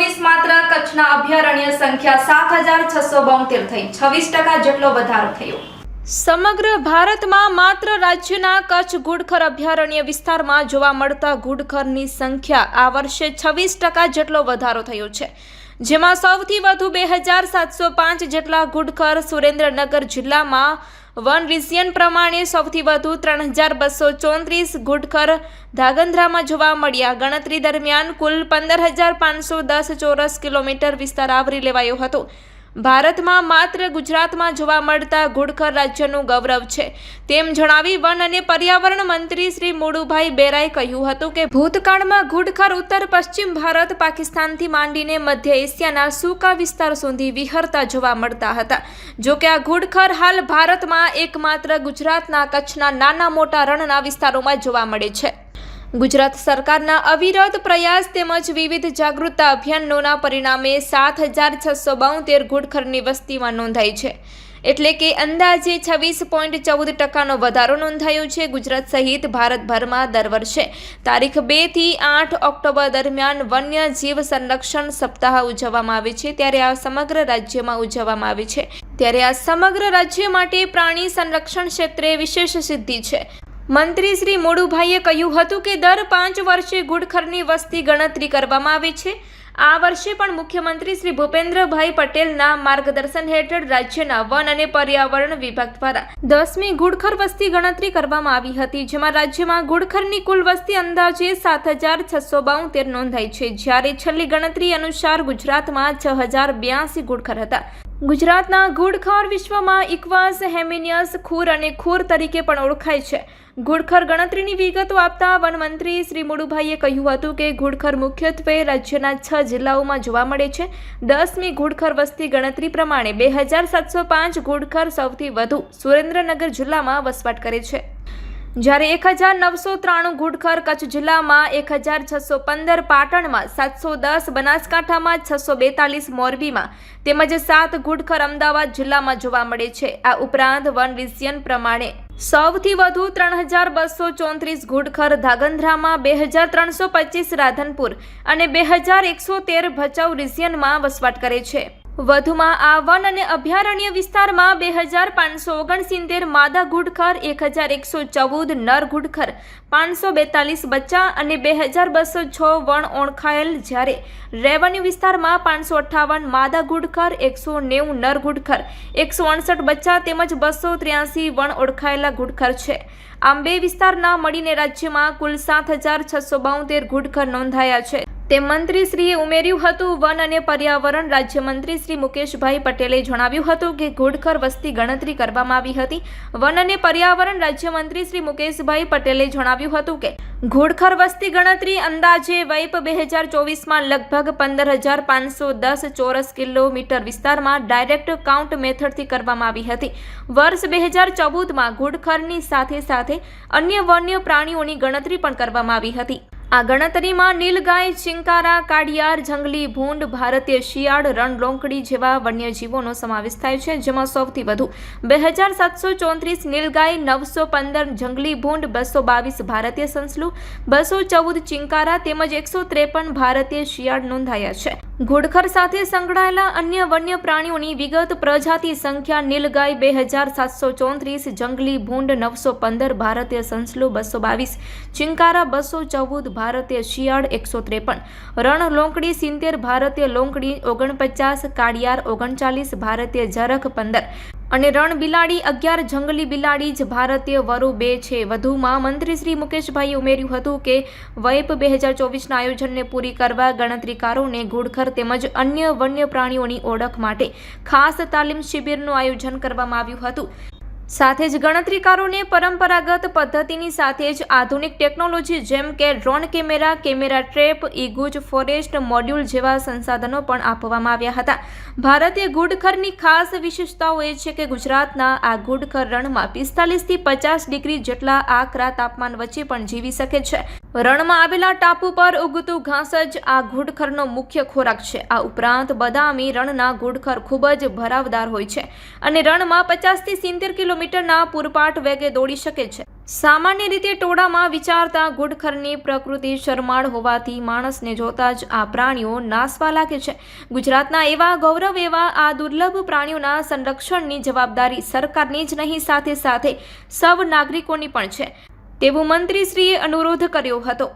ચોવીસ માત્ર કચ્છના અભયારણ્ય સંખ્યા સાત થઈ. છવ્વીસ જેટલો વધારો થયો. સમગ્ર ભારતમાં માત્ર રાજ્યના કચ્છ ગુડખર અભયારણ્ય વિસ્તારમાં જોવા મળતા ગુડખરની સંખ્યા આ વર્ષે છવ્વીસ ટકા જેટલો વધારો થયો છે. જેમાં સૌથી વધુ બે હજાર સાતસો પાંચ જેટલા ગુડખર સુરેન્દ્રનગર જિલ્લામાં વન રિસિયન પ્રમાણે સૌથી વધુ ત્રણ હજાર બસો ચોત્રીસ ઘુડખર ધાગંધ્રામાં જોવા મળ્યા. ગણતરી દરમિયાન કુલ પંદર હજાર પાંચસો દસ ચોરસ કિલોમીટર વિસ્તાર આવરી લેવાયો હતો. ભારતમાં માત્ર ગુજરાતમાં જોવા મળતા ગુડખર રાજ્યનું ગૌરવ છે. તેમ જણાવી વન અને પર્યાવરણ મંત્રી શ્રી મોડુભાઈ બેરાએ કહ્યું હતું કે, ભૂતકાળમાં ઘુડખર ઉત્તર પશ્ચિમ ભારત પાકિસ્તાનથી માંડીને મધ્ય એશિયાના સૂકા વિસ્તાર સુધી વિહરતા જોવા મળતા હતા. જો કે આ ઘુડખર હાલ ભારતમાં એકમાત્ર ગુજરાતના કચ્છના નાના મોટા રણના વિસ્તારોમાં જોવા મળે છે. ગુજરાત સરકારના અવિરત પ્રયાસ તેમજ વિવિધ જાગૃતતા અભિયાનોના પરિણામે સાત હજાર છસો બોતેર ઘુડખરની વસ્તીમાં નોંધાઈ છે. એટલે કે અંદાજે છવ્વીસ પોઈન્ટ ચૌદ ટકાનો વધારો નોંધાયો છે ગુજરાત સહિત ભારતભરમાં દર વર્ષે. તારીખ બેથી આઠ ઓક્ટોબર દરમિયાન વન્ય જીવ સંરક્ષણ સપ્તાહ ઉજવવામાં આવે છે ત્યારે આ સમગ્ર રાજ્યમાં ઉજવવામાં આવે છે. ત્યારે આ સમગ્ર રાજ્ય માટે પ્રાણી સંરક્ષણ ક્ષેત્રે વિશેષ સિદ્ધિ છે. મંત્રી શ્રી મોડુભાઈએ કહ્યું હતું કે દર પાંચ વર્ષે ગુડખરની વસ્તી ગણતરી કરવામાં આવે છે. આ વર્ષે પણ મુખ્યમંત્રી શ્રી ભૂપેન્દ્રભાઈ પટેલના માર્ગદર્શન હેઠળ રાજ્યના વન અને પર્યાવરણ વિભાગ દ્વારા દસમી ગુડખર વસ્તી ગણતરી કરવામાં આવી હતી, જેમાં રાજ્યમાં ગુડખરની કુલ વસ્તી અંદાજે સાત હજાર છસો બાઉતેર નોંધાઈ છે. જ્યારે છેલ્લી ગણતરી અનુસાર ગુજરાતમાં છ હજાર બ્યાસી ગુડખર હતા. ગુજરાતના ગુડખર વિશ્વમાં ઇક્વાસ, હેમિનિયસ, ખુર અને ખુર તરીકે પણ ઓળખાય છે. ગુડખર ગણતરીની વિગતો આપતા વનમંત્રી શ્રી મુડુભાઈએ કહ્યું હતું કે ઘુડખર મુખ્યત્વે રાજ્યના છ જિલ્લાઓમાં જોવા મળે છે. દસમી ગુડખર વસ્તી ગણતરી પ્રમાણે બે હજાર સાતસો પાંચ ગુડખર સૌથી વધુ સુરેન્દ્રનગર જિલ્લામાં વસવાટ કરે છે. જ્યારે એક હજાર નવસો ત્રાણું ઘુડખર કચ્છ જિલ્લામાં એક હજાર છસો પંદર પાટણમાં સાતસો દસ બનાસકાંઠામાં છસો બેતાલીસ મોરબીમાં તેમજ સાત ઘુડખર અમદાવાદ જિલ્લામાં જોવા મળે છે. આ ઉપરાંત વન રિઝિયન પ્રમાણે સૌથી વધુ ત્રણ હજાર બસો ચોત્રીસ ઘુડખર ધાગંધ્રામાં, બે હજાર ત્રણસો પચીસ રાધનપુર અને બે હજાર એકસો તેર ભચાઉ રિઝિયનમાં વસવાટ કરે છે. વધુમાં આ વન અને અભયારણ્ય વિસ્તારમાં બે હજાર પાંચસો ઓગણસિત્તેર માદા ઘુડખર એક હજાર એકસો ચૌદ નર ઘુડખર પાંચસો બેતાલીસ બચ્ચા અને બે હજાર બસો છ વણ ઓળખાયેલ જ્યારે રેવન્યુ વિસ્તારમાં પાંચસો અઠ્ઠાવન માદા ઘુડખર એકસો નેવું નર ઘુડખર એકસો અડસઠ બચ્ચા તેમજ બસો ત્ર્યાસી વણ ઓળખાયેલા ઘુડખર છે. આમ બે વિસ્તારના મળીને રાજ્યમાં કુલ સાત હજાર છસો બોતેર ઘુડખર નોંધાયા છે. તે મંત્રીશ્રીએ ઉમેર્યું હતું, વન અને પર્યાવરણ રાજ્યમંત્રી શ્રી મુકેશભાઈ પટેલે જણાવ્યું હતું કે ઘોડખર વસ્તી ગણતરી કરવામાં આવી હતી. વન અને પર્યાવરણ રાજ્યમંત્રી શ્રી મુકેશભાઈ પટેલે જણાવ્યું હતું કે, ઘોડખર વસ્તી ગણતરી અંદાજે વૈપ બે હજાર ચોવીસમાં લગભગ પંદર હજાર પાંચસો દસ ચોરસ કિલોમીટર વિસ્તારમાં ડાયરેક્ટ કાઉન્ટ મેથડથી કરવામાં આવી હતી. વર્ષ બે હજાર ચૌદમાં ઘુડખરની સાથે સાથે અન્ય વન્ય પ્રાણીઓની ગણતરી પણ કરવામાં આવી હતી. આ ગણતરીમાં નીલગાય, ચિંકારા, કાડિયાર, જંગલી ભૂંડ, ભારતીય શિયાળ, રણલોંકડી જેવા વન્યજીવોનો સમાવેશ થાય છે, જેમાં સૌથી વધુ બે હજાર સાતસો ચોત્રીસ નીલગાય, નવસો પંદર જંગલી ભૂંડ, બસો બાવીસ ભારતીય સંસલું, બસો ચૌદ ચિંકારા તેમજ એકસો ત્રેપન ભારતીય શિયાળ નોંધાયા છે. ઘુડખર સાથે સંકળાયેલા અન્ય વન્ય પ્રાણીઓની વિગત પ્રજાતિ સંખ્યા નીલગાય બે હજાર સાતસો ચોત્રીસ, જંગલી ભૂંડ નવસો પંદર, ભારતીય સંસલો બસો બાવીસ, ચિંકારા બસો ચૌદ, ભારતીય શિયાળ એકસો ત્રેપન રણ લોંકડી સિત્તેર, ભારતીય લોંકડી ઓગણપચાસ, કાળિયાર ઓગણચાલીસ, ભારતીય ઝરખ પંદર અને રણ બિલાડી અગિયાર, જંગલી બિલાડી જ ભારતીય વરુ બે છે. વધુમાં મંત્રી શ્રી મુકેશભાઈએ ઉમેર્યું હતું કે, વૈપ બે હજાર ચોવીસના આયોજનને પૂરી કરવા ગણતરીકારોને ઘુડખર તેમજ અન્ય વન્ય પ્રાણીઓની ઓળખ માટે ખાસ તાલીમ શિબિરનું આયોજન કરવામાં આવ્યું હતું. સાથે જ ગણતરીકારોને પરંપરાગત પદ્ધતિની સાથે જ આધુનિક ટેકનોલોજી જેમ કે ડ્રોન કેમેરા કેમેરા ટ્રેપ ઇગુજ ફોરેસ્ટ મોડ્યુલ જેવા સંસાધનો પણ આપવામાં આવ્યા હતા. ભારતીય ગુડખરની ખાસ વિશેષતાઓ એ છે કે ગુજરાતના આ ગુડખર રણમાં પિસ્તાલીસથી પચાસ ડિગ્રી જેટલા આકરા તાપમાન વચ્ચે પણ જીવી શકે છે. રણમાં આવેલા ટાપુ પર ઉગતું ઘાસ જ આ ઘુડખરનો મુખ્ય ખોરાક છે. આ ઉપરાંત બદામી રણના ઘુડખર ખૂબ જ ભરાવદાર હોય છે. અને રણમાં પચાસથી સિત્તેર કિલોમીટરના પૂરપાટ વેગે દોડી શકે છે. સામાન્ય રીતે ટોળામાં વિચારતા ઘુડખરની પ્રકૃતિ શરમાળ હોવાથી માણસને જોતા જ આ પ્રાણીઓ નાસવા લાગે છે. ગુજરાતના એવા ગૌરવ એવા આ દુર્લભ પ્રાણીઓના સંરક્ષણની જવાબદારી સરકારની જ નહીં, સાથે સાથે સૌ નાગરિકોની પણ છે. તેવું મંત્રીશ્રીએ અનુરોધ કર્યો હતો.